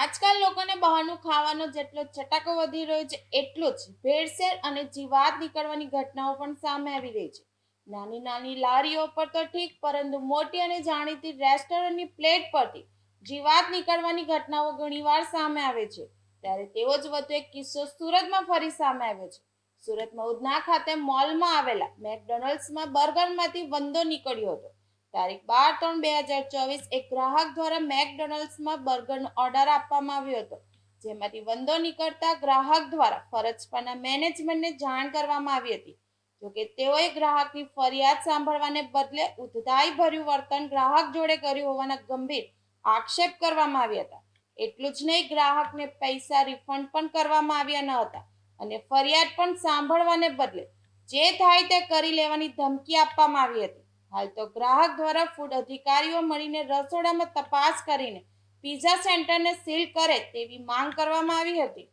આજકાલ લોકોને બહારનું ખાવાનો જેટલો ચટાકો વધી રહ્યો છે, એટલો જ ભેળસેળ અને જીવાત નીકળવાની ઘટનાઓ પણ સામે આવી રહી છે. નાની નાની લારીઓ પર તો ઠીક, પરંતુ મોટી અને જાણીતી રેસ્ટોરન્ટની પ્લેટ પરથી જીવાત નીકળવાની ઘટનાઓ ઘણીવાર સામે આવે છે. ત્યારે તેવો જ વધુ એક કિસ્સો સુરતમાં ફરી સામે આવ્યો છે. સુરતમાં ઉધના ખાતે મોલમાં આવેલા મેકડોનલ્ડ્સમાં બર્ગરમાંથી વંદો નીકળ્યો હતો. તારીખ બાર ત્રણ બે હજાર ચોવીસ એક ગ્રાહક દ્વારા મેકડોનલ્ડ્સમાં બર્ગરનો ઓર્ડર આપવામાં આવ્યો હતો. જેમાંથી વંદો નીકળતા ગ્રાહક દ્વારા ફરજ પરના મેનેજમેન્ટને જાણ કરવામાં આવી હતી. જોકે તેઓએ ગ્રાહકની ફરિયાદ સાંભળવાને બદલે ઉદ્ધાઈ ભર્યું વર્તન ગ્રાહક જોડે કર્યું હોવાના ગંભીર આક્ષેપ કરવામાં આવ્યા હતા. એટલું જ નહીં, ગ્રાહકને પૈસા રિફંડ પણ કરવામાં આવ્યા ન હતા અને ફરિયાદ પણ સાંભળવાને બદલે જે થાય તે કરી લેવાની ધમકી આપવામાં આવી હતી. હાલ તો ગ્રાહક દ્વારા ફૂડ અધિકારીઓ મળીને રસોડામાં તપાસ કરીને પીઝા સેન્ટરને સીલ કરે તેવી માંગ કરવામાં આવી હતી.